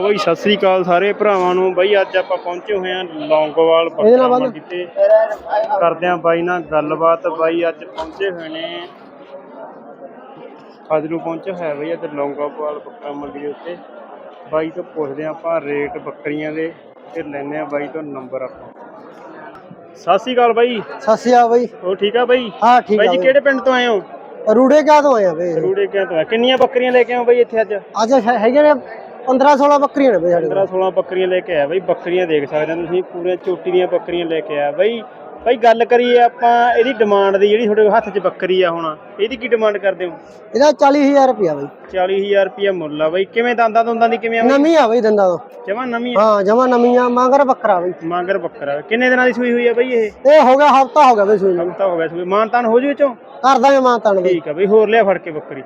ਲਓ ਬਈ ਸਤਿ ਸ੍ਰੀ ਅਕਾਲ ਸਾਰੇ ਭਰਾਵਾਂ ਨੂੰ। ਬਈ ਅੱਜ ਆਪਾਂ ਪਹੁੰਚੇ ਹੋਏ ਆਂ ਲੌਂਗੋਵਾਲ ਇਹਦੇ ਨਾਲ ਬੱਕਰਾ ਬੰਨ। ਮੰਡੀ ਤੇ। ਕਰਦੇ ਆਂ ਬਾਈ ਨਾਲ ਗੱਲਬਾਤ। ਬਾਈ ਅੱਜ ਪਹੁੰਚੇ ਹੋਏ ਨੇ। ਅੱਜ ਨੂੰ ਪਹੁੰਚਿਆ ਹੋਇਆ ਬਈ ਅੱਜ ਲੌਂਗੋਵਾਲ ਬੱਕਰਾ ਮੰਡੀ ਦੇ ਉੱਤੇ। ਬਾਈ ਤੋਂ ਪੁੱਛਦੇ ਆਂ ਆਪਾਂ ਰੇਟ ਬੱਕਰੀਆਂ ਦੇ ਤੇ ਲੈਣੇ ਆ ਬਾਈ ਤੋਂ ਨੰਬਰ ਆਪਾਂ। ਸਤਿ ਸ੍ਰੀ ਅਕਾਲ ਬਾਈ। ਸਤਿ ਸ਼੍ਰੀ ਅਕਾਲ ਬਈ। ਹੋ ਠੀਕ ਆ ਬਾਈ? ਹਾਂ ਠੀਕ ਬਾਈ ਆ ਜੀ ਬਈ। ਕਿਹੜੇ ਪਿੰਡ ਤੋਂ ਆਏ ਹੋ? ਰੂੜੇ ਕਿਆ ਤੋਂ ਆਇਆ ਬਈ? ਰੂੜੇ ਕਿਆਂ ਤੋਂ ਆਏ? ਕਿੰਨੀਆਂ ਬੱਕਰੀਆਂ ਲੈ ਕੇ ਆਏ ਹੋ ਬਾਈ ਇੱਥੇ ਅੱਜ? ਅੱਜ ਹੈ- ਹੈਗੇ ਨੇ 15 16 ਬੱਕਰੀਆਂ ਨੇ ਬਈ ਸਾਡੇ 15 16 ਬੱਕਰੀਆਂ ਲੈ ਕੇ ਆਇਆ ਬਈ ਬੱਕਰੀਆਂ ਦੇਖ ਸਕਦੇ ਹੋ ਤੁਸੀਂ ਪੂਰੇ ਚੋਟੀ ਦੀਆਂ ਬੱਕਰੀਆਂ ਲੈ ਕੇ ਆਇਆ ਬਈ। ਬਈ ਗੱਲ ਕਰੀਏ ਆਪਾਂ ਇਹਦੀ ਡਿਮਾਂਡ ਦੀ ਜਿਹੜੀ ਤੁਹਾਡੇ ਹੱਥ 'ਚ ਬੱਕਰੀ ਆ ਹੁਣ ਇਹਦੀ ਕੀ ਡਿਮਾਂਡ ਕਰਦੇ ਹੋ? ਇਹਦਾ 40000 ਰੁਪਿਆ ਬਈ। 40000 ਰੁਪਇਆ ਮੁੱਲ ਆ ਬਈ। ਕਿਵੇਂ ਦੰਦਾਂ ਦੁੰਦਾਂ ਦੀ ਕਿਵੇਂ ਆ ਨਵੀਂ ਆ ਬਈ ਦੰਦਾ ਤੋਂ। ਜਮਾ ਨਵੀਂ ਆ? ਹਾਂ ਜਮਾ ਨਵੀਂ ਆ ਮਾਂਗਰ ਬੱਕਰਾ ਬਈ। ਮਾਂਗਰ ਬੱਕਰਾ। ਕਿੰਨੇ ਦਿਨਾਂ ਦੀ ਸੂਈ ਹੋਈ ਆ ਬਈ ਇਹ? ਇਹ ਹੋ ਗਿਆ ਹਫਤਾ ਹੋ ਗਿਆ ਬਈ ਸੂਈ ਨੂੰ। ਹਫਤਾ ਹੋ ਗਿਆ ਸੂਈ। ਮਾਨਤਾਨ ਹੋ ਜੂ ਵਿੱਚੋਂ ਕਰ ਦਾਂਗੇ ਮਾਂ ਤਣ ਬਈ। ਠੀਕ ਆ ਬਈ ਹੋਰ ਲਿਆ ਫੜ ਕੇ ਬੱਕਰੀ।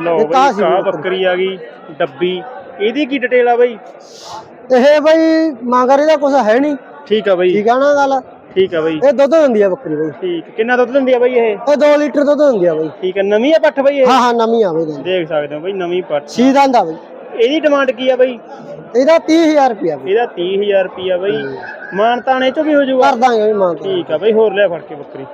ਲਓ ਇਹ ਬਈ ਸੀ ਕਾ ਬੱਕਰੀ? ਆ ਗਈ ਡੱਬੀ। ਇਹਦੀ ਕੀ ਡਿਟੇਲ ਆ ਬਈ? ਇਹ ਬਈ ਮਾਂਗਰ ਇਹਦਾ ਕੁਝ ਹੈ ਨਹੀਂ। ਠੀਕ ਆ ਬਈ। ਠੀਕ ਆ ਨਾ ਗੱਲ? ਠੀਕ ਆ ਬਈ। ਇਹ ਦੁੱਧ ਦਿੰਦੀ ਆ ਬੱਕਰੀ ਬਈ। ਠੀਕ। ਕਿੰਨਾ ਦੁੱਧ ਦਿੰਦੀ ਆ ਬਈ ਇਹ? ਇਹ 2 ਲੀਟਰ ਦੁੱਧ ਦਿੰਦੀ ਆ ਬਈ। ਠੀਕ ਹੈ ਨਵੀਂ ਆ ਪੱਠ ਬਈ ਇਹ? ਹਾਂ ਹਾਂ ਨਵੀਂ ਆ ਬਈ ਦੰਦ ਦੇਖ ਸਕਦੇ ਹੋ ਬਈ ਨਵੀਂ ਪੱਠ। ਸੀ ਦੰਦਾ ਬਈ। ਇਹਦੀ ਡਿਮਾਂਡ ਕੀ ਆ ਬਈ? ਇਹਦਾ 30000 ਰੁਪਿਆ ਬਈ। ਇਹਦਾ 30000 ਰੁਪਿਆ ਬਈ। ਮਾਨਤਾਣੇ ਚੋਂ ਵੀ ਹੋ ਜਾਊਗਾ ਕਰ ਦਾਂਗੇ ਬਈ ਮਾਂ ਠੀਕ ਆ ਬਈ ਹੋਰ ਲੈ ਫੜ ਕੇ ਬੱਕਰੀ।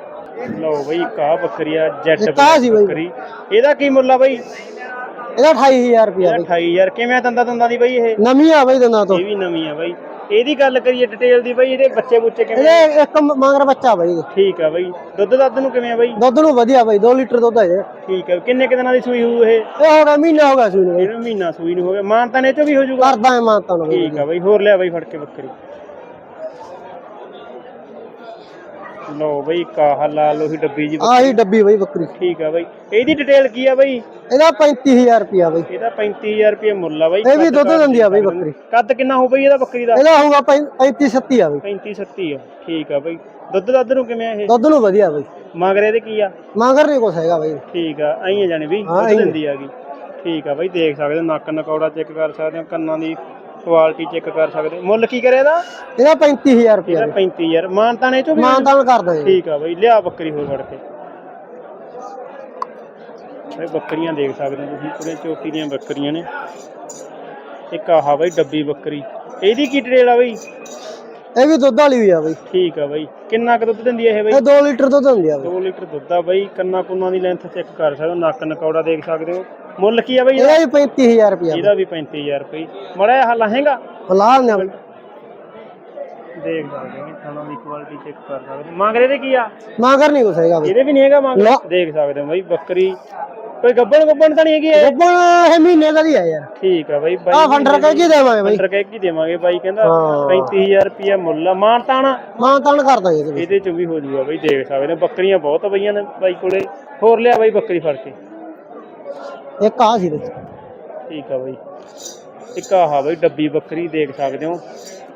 ਲਓ ਬਈ ਕਾ ਬੱਕਰੀ ਆ ਜੈਟ ਇਹ ਕਾਹ ਸੀ ਬਈ? ਬੱਕਰੀ। ਇਹਦਾ ਕੀ ਮੁੱਲ ਆ ਬਈ? ਇਹਦਾ 28000 ਰੁਪਿਆ ਬਈ। 28000 ਕਿਵੇਂ ਦੰਦਾ ਦੰਦਾ ਦੀ ਬਈ ਇਹ? ਨਵੀਂ ਆ ਬਈ ਦੰਦਾਂ ਤੋਂ। ਇਹ ਵੀ ਨਵੀਂ ਆ ਬਈ। ਇਹਦੀ ਗੱਲ ਕਰੀਏ ਡਿਟੇਲ ਦੀ ਬਈ ਇਹਦੇ ਬੱਚੇ ਬੁੱਚੇ ਕਿਵੇਂ ਇਹਦੇ ਇੱਕ ਮਾਂਗਰ ਬੱਚਾ ਬਈ ਠੀਕ ਆ ਬਈ। ਦੁੱਧ ਦੱਧ ਨੂੰ ਕਿਵੇਂ ਆ ਬਈ? ਦੁੱਧ ਨੂੰ ਵਧੀਆ ਬਈ 2 ਲੀਟਰ ਦੁੱਧ ਹੈ ਇਹ ਠੀਕ ਆ। ਕਿੰਨੇ ਕਿ ਦਿਨਾਂ ਦੀ ਸੂਈ ਹੋਊ ਇਹ? ਹੋ ਗਿਆ ਮਹੀਨਾ ਹੋ ਗਿਆ ਸੂਈ ਨੂੰ ਬਈ। ਇਹਨੂੰ ਮਹੀਨਾ ਸੂਈ ਨੂੰ ਹੋ ਗਿਆ। ਮਾਨਤਾਣੇ ਚੋਂ ਵੀ ਹੋ ਜਾਊਗਾ? ਕਰਦਾ ਮਾਂ ਤਣ ਬਈ ਠੀਕ ਆ ਬਈ। ਹੋਰ ਲਿਆ ਬਈ ਫੜ ਕੇ ਬੱਕਰੀ। ਲਓ ਬਈ ਕਾਹ ਲਾ ਲੋ ਹੀ ਡੱਬੀ ਜੀ ਆਹੀ ਡੱਬੀ ਬਈ ਬੱਕਰੀ ਠੀਕ ਆ ਬਈ। ਇਹਦੀ ਡਿਟੇਲ ਕੀ ਆ ਬਈ? ਇਹਦਾ 35000 ਰੁਪਿਆ ਬਈ। ਇਹਦਾ 35000 ਰੁਪਏ ਮੁੱਲ ਆ ਬਈ। ਇਹ ਵੀ ਦੁੱਧ ਦਿੰਦੀ ਆ ਬਈ ਬੱਕਰੀ ਕੱਦ ਕਿੰਨਾ ਹੋਊ ਬਈ ਇਹਦਾ ਬੱਕਰੀ ਦਾ? ਇਹਦਾ ਹੋਊਗਾ 35 37 ਆ ਬਈ। 35 37 ਆ। ਠੀਕ ਆ ਬਈ। ਦੁੱਧ ਦੱਧ ਨੂੰ ਕਿਵੇਂ ਆ ਇਹ? ਦੁੱਧ ਨੂੰ ਵਧੀਆ ਬਈ। ਮਗਰ ਇਹਦੇ ਕੀ ਆ? ਮਾਂਗਰ ਨਹੀਂ ਕੁਛ ਹੈਗਾ ਬਈ। ਠੀਕ ਆ ਐਂ ਆ ਜਾਣੀ ਵੀ ਹਾਂ, ਦੁੱਧ ਆ। ਦਿੰਦੀ ਆਗੀ ਠੀਕ ਆ ਬਈ ਦੇਖ ਸਕਦੇ ਹੋ ਨੱਕ ਨਕੌੜਾ ਚੈੱਕ ਕਰ ਸਕਦੇ ਹੋ ਕੰਨਾਂ ਦੀ ਕੁਆਲਿਟੀ ਚੈੱਕ ਕਰ ਸਕਦੇ ਮੁੱਲ ਕੀ ਕਰਿਆ ਇਹਦਾ? ਇਹਦਾ 35000 ਰੁਪਿਆ ਇਹਦਾ 35000 ਮਾਨਤਾਣੇ ਚੋਂ ਵੀ ਮਾਂ ਤਣ ਕਰ ਦਾਂਗੇ ਠੀਕ ਆ ਬਈ ਲਿਆ ਬੱਕਰੀ ਹੋਰ ਫੜ ਕੇ। ਬਈ ਬੱਕਰੀਆਂ ਦੇਖ ਸਕਦੇ ਤੁਸੀਂ ਪੂਰੇ ਚੋਟੀ ਦੀਆਂ ਬੱਕਰੀਆਂ ਨੇ। ਇੱਕ ਆਹ ਬਈ ਡੱਬੀ ਬੱਕਰੀ। ਇਹਦੀ ਕੀ ਡਿਟੇਲ ਆ ਬਈ? ਇਹ ਵੀ ਦੁੱਧ ਵਾਲੀ ਹੋਈ ਆ ਬਈ। ਠੀਕ ਆ ਬਈ। ਕਿੰਨਾ ਕੁ ਦੁੱਧ ਦਿੰਦੀ ਇਹ ਬਈ? ਇਹ 2 ਲੀਟਰ ਦੁੱਧ ਦਿੰਦੀ ਆ ਬਈ। 2 ਲੀਟਰ ਦੁੱਧ ਆ ਬਈ। ਕੰਨਾਂ ਕੁੰਨਾਂ ਦੀ ਲੈਂਥ ਚੈੱਕ ਕਰ ਸਕਦੇ ਹੋ। ਨੱਕ ਨਕੌੜਾ ਦੇਖ ਸਕਦੇ ਹੋ। ਮੁੱਲ ਕੀ ਆ ਬਈ ਇਹਦਾ? ਇਹਦਾ ਵੀ 35000 ਰੁਪਿਆ ਇਹਦਾ ਵੀ 35000 ਰੁਪਏ ਮੜਾ ਇਹ ਲਹੇਗਾ ਹਲਾ ਨੇ ਬਈ ਦੇਖ ਸਕਦੇ ਹੋ ਖਾਣਾ ਦੀ ਕੁਆਲਿਟੀ ਚੈੱਕ ਕਰ ਸਕਦੇ ਹੋ ਮੰਗ ਰਹੇ ਤੇ ਕੀ ਆ? ਮਾਂਗਰ ਨਹੀਂ ਕੁਛ ਹੈਗਾ ਬਈ। ਇਹਦੇ ਵੀ ਨਹੀਂ ਹੈਗਾ ਮੰਗ? ਨਾ। ਦੇਖ ਸਕਦੇ ਹੋ ਬਈ ਬੱਕਰੀ। ਕੋਈ ਗੱਬਣ ਗੱਬਣ ਤਾਂ ਨਹੀਂ ਹੈਗੀ ਇਹ? ਗੱਬਣ ਇਹ ਮਹੀਨੇ ਦਾ ਹੀ ਆ ਯਾਰ। ਠੀਕ ਆ ਬਾਈ ਬਾਈ ਆ ਫੰਡਰ ਕਹਿ ਕੀ ਦੇਵਾਂਗੇ ਬਈ? ਫੰਡਰ ਕਹਿ ਕੀ ਦੇਵਾਂਗੇ ਬਾਈ ਕਹਿੰਦਾ ਹਾਂ। 35000 ਰੁਪਿਆ ਮੁੱਲ ਆ। ਮਾਨ ਤਾਣਾ ਮਾਂ ਤਣ ਕਰ ਦਾਂਗੇ ਇਹਦੇ ਵਿੱਚ। ਇਹਦੇ ਚ ਵੀ ਹੋ ਜੂਗਾ ਬਾਈ ਦੇਖ ਸਕਦੇ ਹੋ। ਬੱਕਰੀਆਂ ਬਹੁਤ ਪਈਆਂ ਨੇ ਬਾਈ ਕੋਲੇ। ਹੋਰ ਲਿਆ ਬਾਈ ਬੱਕਰੀ ਫੜ ਕੇ। ਇੱਕ ਆ ਸੀ ਬਈ ਠੀਕ ਆ ਬਾਈ। ਇੱਕ ਆਹ ਬਾਈ ਡੱਬੀ ਬੱਕਰੀ ਦੇਖ ਸਕਦੇ ਹੋ।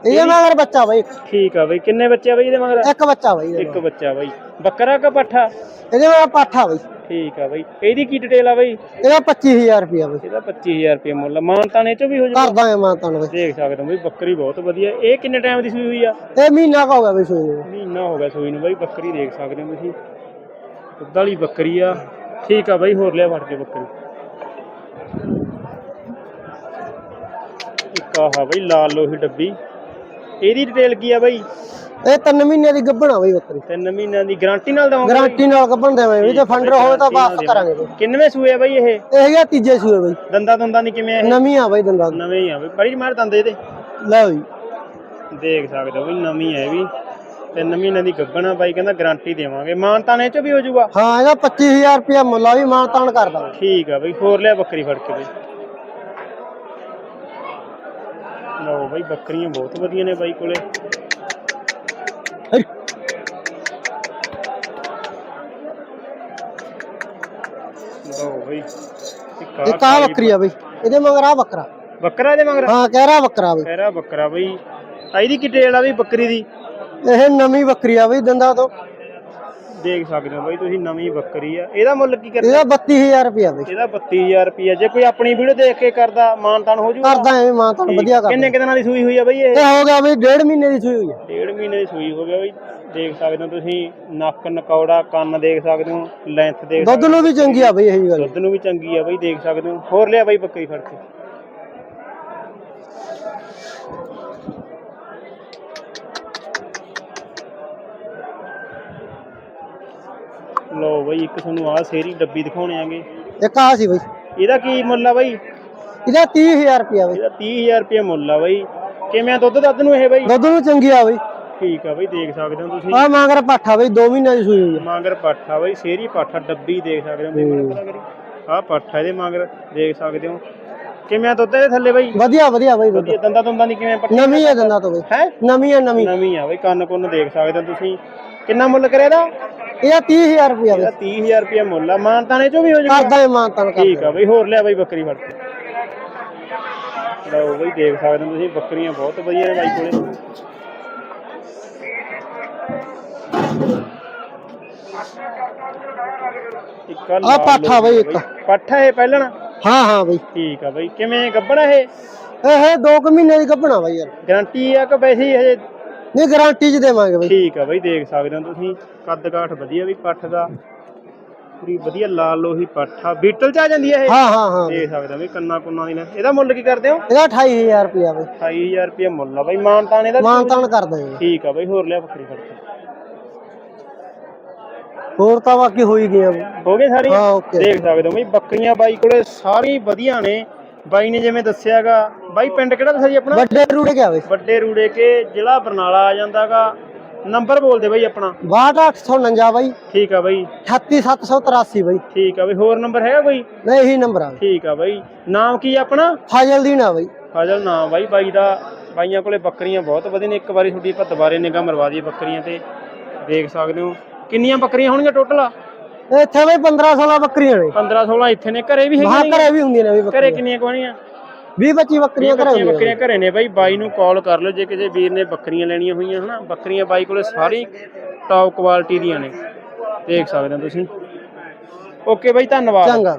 ਇਹਦੇ ਮਗਰ ਬੱਚਾ ਬਈ। ਠੀਕ ਆ ਬਾਈ ਕਿੰਨੇ ਬੱਚੇ ਆ ਬਾਈ ਇਹਦੇ ਮਗਰ? ਇੱਕ ਬੱਚਾ ਬਈ ਇਹਦੇ ਇੱਕ ਮਗਰ। ਬੱਚਾ ਬਾਈ। ਬੱਕਰਾ ਕਾ ਪੱਠਾ? ਇਹਦੇ ਮਗਰ ਪਾਠਾ ਬਈ। ਠੀਕ ਆ ਬਾਈ। ਇਹਦੀ ਕੀ ਡਿਟੇਲ ਆ ਬਾਈ? ਇਹਦਾ 25000 ਰੁਪਿਆ ਬਈ। ਇਹਦਾ 25000 ਰੁਪਏ ਮੁੱਲ। ਮਾਨ ਤਾਣੇ ਚ ਵੀ ਹੋ ਕਰ ਦਾਂਗੇ ਮਾਂ ਬਈ। ਦੇਖ ਸਕਦੇ ਹੋ ਬਾਈ ਬੱਕਰੀ ਬਹੁਤ ਵਧੀਆ। ਇਹ ਕਿੰਨੇ ਟਾਈਮ ਦੀ ਸੂਈ ਹੋਈ ਆ? ਇਹ ਮਹੀਨਾ ਕਾ ਹੋ ਗਿਆ ਬਈ ਸੂਈ ਨੂੰ। ਮਹੀਨਾ ਹੋ ਗਿਆ ਸੂਈ ਨੂੰ ਬਾਈ ਬੱਕਰੀ ਦੇਖ ਸਕਦੇ ਹੋ ਤੁਸੀਂ। ਦੁੱਧ ਵਾਲੀ ਬੱਕਰੀ ਆ। ਠੀਕ ਆ ਬਾਈ ਹੋਰ ਲਿਆ ਫੜ ਕੇ ਬੱਕਰੀ। ਇੱਕ ਆਹ ਬਾਈ ਲਾਲ ਲੋਹੀ ਡੱਬੀ। ਇਹਦੀ ਡਿਟੇਲ ਕੀ ਆ ਬਾਈ? ਇਹ ਤਿੰਨ ਮਹੀਨੇ ਦੀ ਗੱਭਣਾ ਬਈ ਬੱਕਰੀ। ਤਿੰਨ ਮਹੀਨਿਆਂ ਦੀ ਗਾਰੰਟੀ ਨਾਲ ਦਵਾਂਗੇ ਗਾਰੰਟੀ ਨਾਲ ਗੱਭਣ ਦੇਵਾਂਗੇ ਵੀ ਜੇ ਫੰਡਰ ਹੋਵੇ ਤਾਂ ਵਾਪਸ ਕਰਾਂਗੇ ਬਈ। ਕਿੰਨਵੇਂ ਸੂਏ ਆ ਬਾਈ ਇਹ? ਇਹ ਹੈਗਾ ਤੀਜੇ ਸੂਏ ਬਈ। ਦੰਦਾ ਦੰਦਾਂ ਦੀ ਕਿਵੇਂ ਆ ਇਹ? ਨਵੀਂ ਆ ਬਈ ਦੰਦਾਂ। ਦੀ। ਨਵੇਂ ਹੀ ਆ ਬਈ। ਬੜੀ ਮਾਰ ਦੰਦ ਇਹਦੇ। ਲੈ ਬਈ। ਦੇਖ ਸਕਦੇ ਹੋ ਬਈ ਨਵੀਂ ਹੈ ਇਹ ਵੀ। ਤਿੰਨ ਮਹੀਨਿਆਂ ਦੀ ਗੱਭਣਾ ਬਾਈ ਕਹਿੰਦਾ ਗਾਰੰਟੀ ਦੇਵਾਂਗੇ। ਮਾਨ ਤਾਣੇ ਚ ਵੀ ਹੋ ਜਾਊਗਾ? ਹਾਂ ਇਹਦਾ 25000 ਰੁਪਿਆ ਮੁੱਲ ਆ ਵੀ ਮਾਂ ਤਾਣ ਕਰ ਦਾਂਗੇ। ਠੀਕ ਆ ਬਈ ਹੋਰ ਲਿਆ ਬੱਕਰੀ ਫੜ ਕੇ ਬਈ। ਲਓ ਬਈ ਬੱਕਰੀਆਂ ਬਹੁਤ ਵਧੀਆ ਨੇ ਬਾਈ ਕੋਲੇ। ਲਓ ਬਈ ਇੱਕ ਆ ਬੱਕਰੀ ਆ ਬਈ। ਇਹਦੇ ਮਗਰ ਆ ਬੱਕਰਾ। ਬੱਕਰਾ ਦੇ ਮਗਰ? ਹਾਂ ਕਹਿ ਰਿਹਾ ਬੱਕਰਾ ਬਈ। ਕਹਿਰਾ ਬੱਕਰਾ ਬਈ। ਆ ਇਹਦੀ ਕੀ ਡੇਲ ਆ ਬਈ ਬੱਕਰੀ ਦੀ? ਇਹ ਨਵੀਂ ਬੱਕਰੀ ਆ ਬਈ ਦੰਦਾਂ ਤੋਂ। ਦੇਖ ਸਕਦੇ ਹੋ ਬਈ ਤੁਸੀਂ ਨਵੀਂ ਬੱਕਰੀ ਆ। ਇਹਦਾ ਮੁੱਲ ਕੀ ਕਰਦੇ? ਇਹਦਾ 32000 ਰੁਪਿਆ ਬਈ। ਇਹਦਾ 32000 ਰੁਪਿਆ ਜੇ ਕੋਈ ਆਪਣੀ ਵੀਡੀਓ ਦੇਖ ਕੇ ਕਰਦਾ ਮਾਨਤਾਨ ਹੋ ਜੂਗਾ? ਕਰਦਾ ਐ ਮਾਂ ਤਾਣ ਵਧੀਆ ਕਰ ਕਿੰਨੇ ਕਿ ਦਿਨਾਂ ਦੀ ਸੂਈ ਹੋਈ ਆ ਬਈ ਇਹ? ਇਹ ਹੋ ਗਿਆ ਬਈ ਡੇਢ ਮਹੀਨੇ ਦੀ ਸੂਈ ਹੋਈ ਆ। ਡੇਢ ਮਹੀਨੇ ਦੀ ਸੂਈ ਹੋ ਗਿਆ ਬਈ। ਦੇਖ ਸਕਦੇ ਹੋ ਤੁਸੀਂ ਨੱਕ ਨਕੌੜਾ ਕੰਨ ਦੇਖ ਸਕਦੇ ਹੋ ਲੈਂਥ ਦੇਖ ਦੁੱਧ ਨੂੰ ਵੀ ਚੰਗੀ ਆ ਬਈ ਇਹੀ ਗੱਲ। ਦੁੱਧ ਨੂੰ ਵੀ ਚੰਗੀ ਆ ਬਈ ਦੇਖ ਸਕਦੇ ਹੋ। ਹੋਰ ਲਿਆ ਬਈ ਬੱਕਰੀ ਫੜ ਕੇ। ਲਓ ਬਾਈ ਇੱਕ ਤੁਹਾਨੂੰ ਆਹ ਸੇਰੀ ਡੱਬੀ ਦਿਖਾਉਣੇ ਆਂਗੇ। ਇੱਕ ਆ ਸੀ ਬਈ। ਇਹਦਾ ਕੀ ਮੁੱਲ ਆ ਬਾਈ? ਇਹਦਾ 30000 ਰੁਪਿਆ ਬਈ। ਇਹਦਾ 30000 ਰੁਪਏ ਮੁੱਲ ਆ ਬਾਈ। ਕਿਵੇਂ ਆ ਦੁੱਧ ਦੱਧ ਨੂੰ ਇਹ ਬਾਈ? ਦੁੱਧ ਨੂੰ ਚੰਗੀ ਆ ਬਈ। ਠੀਕ ਆ ਬਾਈ ਦੇਖ ਸਕਦੇ ਹੋ ਤੁਸੀਂ। ਆ ਮਾਂਗਰ ਪਾਠਾ ਬਈ 2 ਮਹੀਨਿਆਂ ਦੀ ਸੂਈ ਹੋਈ ਆ। ਮਾਂਗਰ ਪਾਠਾ ਬਾਈ ਸੇਰੀ ਪਾਠਾ ਡੱਬੀ ਦੇਖ ਸਕਦੇ ਹੋ। ਤੁਸੀਂ ਪਤਾ ਕਰੀ ਆਹ ਪਾਠਾ ਇਹਦੇ ਮਾਂਗਰ ਦੇਖ ਸਕਦੇ ਹੋ। ਕਿਵੇਂ ਆ ਦੁੱਧ ਇਹਦੇ ਥੱਲੇ ਬਾਈ? ਵਧੀਆ ਵਧੀਆ ਬਈ ਦੁੱਧ। ਦੰਦਾਂ ਦੁੰਦਾਂ ਦੀ ਕਿਵੇਂ ਪੱਟੀ ਨਵੀਂ ਹੈ ਦੰਦਾਂ ਤੋਂ ਬਈ। ਹੈ? ਨਵੀਂ ਹੈ ਨਵੀਂ। ਨਵੀਂ ਆ ਬਾਈ ਕੰਨ ਕੁੰਨ ਦੇਖ ਸਕਦੇ ਹੋ ਤੁਸੀਂ। ਕਿੰਨਾ ਮੁੱਲ ਕਰਿਆ ਇਹਦਾ? ਇਹਦਾ 30000 ਰੁਪਿਆ ਬਈ। ਇਹਦਾ 30000 ਰੁਪਏ ਮੁੱਲ ਆ ਮਾਨਤਾਨੇ ਚੋਂ ਵੀ ਹੋ ਜਾਊਗਾ। ਕਰਦਾ ਹੈ ਮਾਂ ਤਨ ਕਰ ਠੀਕ ਆ ਬਈ ਹੋਰ ਲਿਆ ਬਾਈ ਬੱਕਰੀ ਫੜ ਕੇ। ਲਓ ਬਈ ਦੇਖ ਸਕਦੇ ਹੋ ਤੁਸੀਂ ਬੱਕਰੀਆਂ ਬਹੁਤ ਵਧੀਆ ਨੇ ਬਾਈ ਕੋਲੇ। ਇੱਕ ਆਹ ਲਾਲ ਪਾਠਾ ਬਈ ਇੱਕ। ਪਾਠਾ ਇਹ ਪਹਿਲਣ ਹਾਂ ਹਾਂ ਬਈ। ਠੀਕ ਆ ਬਈ ਕਿਵੇਂ ਗੱਬਣਾ ਇਹ? ਇਹ 2 ਕੁ ਮਹੀਨੇ ਦੀ ਕੱਪਣਾ ਬਈ ਯਾਰ। ਗਾਰੰਟੀ ਆ ਕਿ ਵੈਸੇ ਹੀ ਹਜੇ? ਨਹੀਂ ਗਾਰੰਟੀ ਚ ਦੇਵਾਂਗੇ ਬਈ। ਠੀਕ ਆ ਬਈ ਦੇਖ ਸਕਦੇ ਹੋ ਤੁਸੀਂ। ਕੱਦ ਕਾਠ ਵਧੀਆ ਵੀ ਪੱਠ ਦਾ। ਪੂਰੀ ਵਧੀਆ ਲਾਲ ਲੋਹੀ ਪੱਠ ਬੀਟਲ ਚ ਆ ਜਾਂਦੀ ਹੈ ਇਹ? ਹਾਂ ਹਾਂ ਹਾਂ। ਦੇਖ ਸਕਦੇ ਹੋ ਵੀ ਕੰਨਾ ਕੁੰਨਾ ਦੀ ਨਾ। ਇਹਦਾ ਮੁੱਲ ਕੀ ਕਰਦੇ ਹੋ? ਇਹਦਾ 28000 ਰੁਪਿਆ ਬਈ। 28000 ਰੁਪਏ ਮੁੱਲ ਆ ਬਾਈ। ਮਾਨਤਾਨ ਇਹਦਾ ਮਾਂ ਤਨ ਕਰਦੇ ਠੀਕ ਆ ਬਾਈ ਹੋਰ ਲਿਆ ਬੱਕਰੀ ਫੜ ਕੇ ਹੋਰ ਤਾਂ ਬਾਕੀ ਹੋ ਬਈ। ਹੋ ਗਏ ਸਾਰੀ? ਦੇਖ ਸਕਦੇ ਹੋ ਬਾਈ ਬੱਕਰੀਆਂ ਬਾਈ ਕੋਲੇ ਸਾਰੀ ਵਧੀਆ ਨੇ। ਬਾਈ ਨੇ ਜਿਵੇਂ ਦੱਸਿਆਗਾ ਬਾਈ ਪਿੰਡ ਕਿਹੜਾ ਦੱਸਿਆ ਜੀ ਆਪਣਾ? ਵੱਡੇ ਰੂੜੇ ਗਿਆ ਬਈ ਵੱਡੇ ਰੂੜੇ ਕੇ ਜ਼ਿਲ੍ਹਾ ਬਰਨਾਲਾ ਆ ਜਾਂਦਾਗਾ। ਨੰਬਰ ਬੋਲਦੇ ਬਾਈ ਆਪਣਾ। 62849 ਬਈ। ਠੀਕ ਆ ਬਾਈ। 38783 ਬਈ। ਠੀਕ ਆ ਬਾਈ ਹੋਰ ਨੰਬਰ ਹੈਗਾ ਕੋਈ? ਨਹੀਂ ਇਹੀ ਨੰਬਰ ਆ। ਠੀਕ ਆ ਬਾਈ। ਨਾਮ ਕੀ ਆ ਆਪਣਾ? ਫਾਜ਼ਲ ਦੀਨ ਆ ਬਈ। ਫਾਜ਼ਲ ਨਾਮ ਬਾਈ ਬਾਈ ਦਾ ਬਾਈਆਂ ਕੋਲੇ ਬੱਕਰੀਆਂ ਬਹੁਤ ਵਧੀਆ ਨੇ। ਇੱਕ ਵਾਰੀ ਤੁਹਾਡੀ ਆਪਾਂ ਦੁਬਾਰੇ ਨਿਗਾਹ ਮਰਵਾ ਦਈਏ ਬੱਕਰੀਆਂ ਤੇ। ਦੇਖ ਸਕਦੇ ਹੋ। ਕਿੰਨੀਆਂ ਬੱਕਰੀਆਂ ਹੋਣਗੀਆਂ ਟੋਟਲ ਇੱਥੇ ਬਈ 15 16 ਬੱਕਰੀਆਂ ਨੇ। 15 16 ਇੱਥੇ ਨੇ ਘਰੇ ਵੀ ਹੈਗੀਆਂ ਘਰੇ ਵੀ ਹੁੰਦੀਆਂ ਨੇ ਵੀ ਘਰੇ ਕਿੰਨੀਆਂ ਕੋਣੀਆਂ 20 25 ਬੱਕਰੀਆਂ ਘਰੇ ਹੁੰਦੀਆਂ ਬੱਕਰੀਆਂ ਘਰੇ ਨੇ ਬਾਈ ਬਾਈ ਨੂੰ ਕਾਲ ਕਰ ਲਓ ਜੇ ਕਿਸੇ ਵੀਰ ਨੇ ਬੱਕਰੀਆਂ ਲੈਣੀਆਂ ਹੋਈਆਂ ਹਨਾ? ਬੱਕਰੀਆਂ ਬਾਈ ਕੋਲੇ ਸਾਰੀ ਟੌਪ ਕੁਆਲਿਟੀ ਦੀਆਂ ਨੇ। ਦੇਖ ਸਕਦੇ ਹੋ ਤੁਸੀਂ। ਓਕੇ ਬਾਈ ਧੰਨਵਾਦ। ਚੰਗਾ।